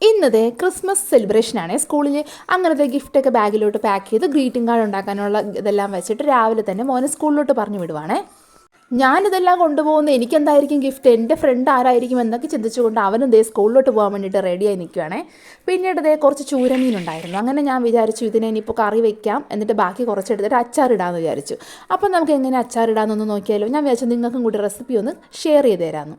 ഇന്നത്തെ Christmas celebration സെലിബ്രേഷനാണ് സ്കൂളിൽ അങ്ങനത്തെ ഗിഫ്റ്റൊക്കെ ബാഗിലോട്ട് പാക്ക് ചെയ്ത് ഗ്രീറ്റിംഗ് കാർഡ് ഉണ്ടാക്കാനുള്ള ഇതെല്ലാം വെച്ചിട്ട് രാവിലെ തന്നെ മോനെ സ്കൂളിലോട്ട് പറഞ്ഞു വിടുവാണേ. ഞാനിതെല്ലാം കൊണ്ടുപോകുന്ന എനിക്കെന്തായിരിക്കും ഗിഫ്റ്റ് എന്റെ ഫ്രണ്ട് ആരായിരിക്കും എന്നൊക്കെ ചിന്തിച്ചുകൊണ്ട് അവനും ദേ സ്കൂളിലോട്ട് പോകാൻ വേണ്ടിയിട്ട് റെഡിയായി നിൽക്കുവാണേ. പിന്നീട് ദേ കുറച്ച് ചൂരമീൻ ഉണ്ടായിരുന്നു. അങ്ങനെ ഞാൻ വിചാരിച്ചു ഇതിനെ ഇനിയിപ്പോൾ കറി വെക്കാം. എന്നിട്ട് ബാക്കി കുറച്ചെടുത്തിട്ട് അച്ചാറിടാമെന്ന് വിചാരിച്ചു. അപ്പം നമുക്ക് എങ്ങനെ അച്ചാറിടാമെന്നൊന്ന് നോക്കിയാലോ. ഞാൻ വിചാരിച്ചു നിങ്ങൾക്കും കൂടി റെസിപ്പി ഒന്ന് ഷെയർ ചെയ്ത് തരാമെന്ന്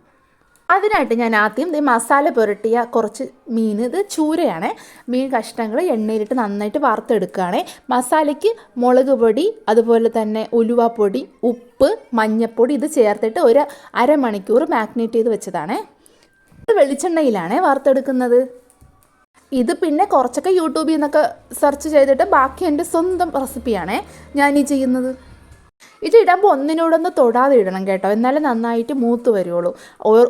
അതിനായിട്ട് ഞാൻ ആദ്യം ഈ മസാല പുരട്ടിയ കുറച്ച് മീൻ ഇത് ചൂരയാണ്. മീൻ കഷ്ണങ്ങൾ എണ്ണയിലിട്ട് നന്നായിട്ട് വറുത്തെടുക്കുകയാണ്. മസാലയ്ക്ക് മുളക് പൊടി അതുപോലെ തന്നെ ഉലുവാപ്പൊടി ഉപ്പ് മഞ്ഞൾപ്പൊടി ഇത് ചേർത്തിട്ട് ഒരു അരമണിക്കൂർ മാഗ്നേറ്റ് ചെയ്ത് വെച്ചതാണ്. ഇത് വെളിച്ചെണ്ണയിലാണ് വറുത്തെടുക്കുന്നത്. ഇത് പിന്നെ കുറച്ചൊക്കെ യൂട്യൂബിൽ നിന്നൊക്കെ സെർച്ച് ചെയ്തിട്ട് ബാക്കി എന്റെ സ്വന്തം റെസിപ്പിയാണേ. ഞാനീ ചെയ്യുന്നത്. ഇത് ഇടുമ്പോൾ ഒന്നിനോടൊന്ന് തൊടാതെ ഇടണം കേട്ടോ. എന്നാലേ നന്നായിട്ട് മൂത്ത് വരുള്ളൂ.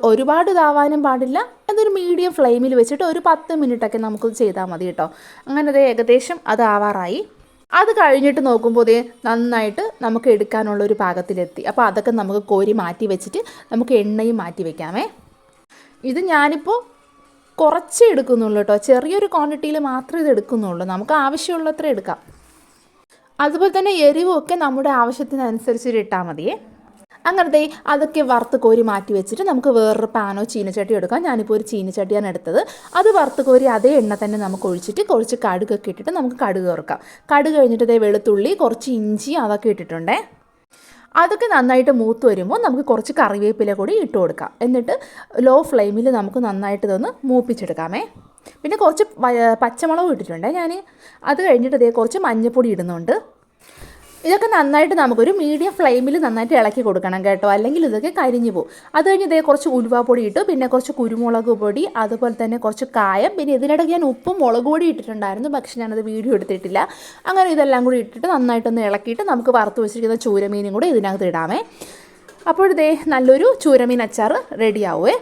ഒരുപാട് ഇതാവാനും പാടില്ല. എന്നൊരു മീഡിയം ഫ്ലെയിമിൽ വെച്ചിട്ട് ഒരു പത്ത് മിനിറ്റൊക്കെ നമുക്ക് ചെയ്താൽ മതി കേട്ടോ. അങ്ങനെ അത് ഏകദേശം അത് ആവാറായി. അത് കഴിഞ്ഞിട്ട് നോക്കുമ്പോൾ ദേ നന്നായിട്ട് നമുക്ക് എടുക്കാനുള്ള ഒരു പാകത്തിലെത്തി. അപ്പോൾ അതൊക്കെ നമുക്ക് കോരി മാറ്റി വെച്ചിട്ട് നമുക്ക് എണ്ണയും മാറ്റി വെക്കാമേ. ഇത് ഞാനിപ്പോൾ കുറച്ചേ എടുക്കുന്നുള്ളൂ കേട്ടോ. ചെറിയൊരു ക്വാണ്ടിറ്റിയിൽ മാത്രമേ ഇത് എടുക്കുന്നുള്ളൂ. നമുക്ക് ആവശ്യമുള്ളത്ര എടുക്കാം. അതുപോലെ തന്നെ എരിവൊക്കെ നമ്മുടെ ആവശ്യത്തിനനുസരിച്ച് ഇട്ടാൽ മതിയേ അങ്ങനത്തെ അതൊക്കെ വറുത്ത് കോരി മാറ്റി വെച്ചിട്ട് നമുക്ക് വേറൊരു പാനോ ചീനച്ചട്ടിയോ എടുക്കാം. ഞാനിപ്പോൾ ഒരു ചീനച്ചട്ടിയാണ് എടുത്തത്. അത് വറുത്ത് കോരി അതേ എണ്ണ തന്നെ നമുക്ക് ഒഴിച്ചിട്ട് കുറച്ച് കടുകൊക്കെ ഇട്ടിട്ട് നമുക്ക് കടുക് തുറക്കാം കടുക് കഴിഞ്ഞിട്ട് അതേ വെളുത്തുള്ളി കുറച്ച് ഇഞ്ചി അതൊക്കെ ഇട്ടിട്ടുണ്ടേ. അതൊക്കെ നന്നായിട്ട് മൂത്ത് വരുമ്പോൾ നമുക്ക് കുറച്ച് കറിവേപ്പില കൂടി ഇട്ട് കൊടുക്കാം. എന്നിട്ട് ലോ ഫ്ലെയിമിൽ നമുക്ക് നന്നായിട്ട് ഇതൊന്ന് മൂപ്പിച്ചെടുക്കാമേ. പിന്നെ കുറച്ച് പച്ചമുളകും ഇട്ടിട്ടുണ്ട്. ഞാൻ അത് കഴിഞ്ഞിട്ട് ഇതേ കുറച്ച് മഞ്ഞൾപ്പൊടി ഇടുന്നുണ്ട്. ഇതൊക്കെ നന്നായിട്ട് നമുക്കൊരു മീഡിയം ഫ്ലെയിമിൽ നന്നായിട്ട് ഇളക്കി കൊടുക്കണം കേട്ടോ. അല്ലെങ്കിൽ ഇതൊക്കെ കരിഞ്ഞു പോകും. അത് കഴിഞ്ഞ് ഇതേ കുറച്ച് ഉലുവാപ്പൊടി ഇട്ടു. പിന്നെ കുറച്ച് കുരുമുളക് പൊടി അതുപോലെ തന്നെ കുറച്ച് കായം. പിന്നെ ഇതിനിടയ്ക്ക് ഞാൻ ഉപ്പും മുളക് പൊടി ഇട്ടിട്ടുണ്ടായിരുന്നു. പക്ഷെ ഞാനത് വീഡിയോ എടുത്തിട്ടില്ല. അങ്ങനെ ഇതെല്ലാം കൂടി ഇട്ടിട്ട് നന്നായിട്ടൊന്ന് ഇളക്കിയിട്ട് നമുക്ക് വറുത്ത് വെച്ചിരിക്കുന്ന ചൂരമീനും കൂടെ ഇതിനകത്ത് ഇടാമേ. അപ്പോഴിതേ നല്ലൊരു ചൂരമീൻ അച്ചാർ റെഡിയാവുമേ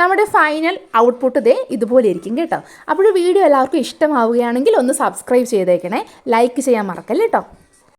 നമ്മുടെ ഫൈനൽ ഔട്ട്പുട്ട് ദേ ഇതുപോലെ ഇരിക്കും കേട്ടോ. അപ്പോൾ വീഡിയോ എല്ലാവർക്കും ഇഷ്ടമാവുകയാണെങ്കിൽ ഒന്ന് സബ്സ്ക്രൈബ് ചെയ്തേക്കണേ. ലൈക്ക് ചെയ്യാൻ മറക്കല്ലേ കേട്ടോ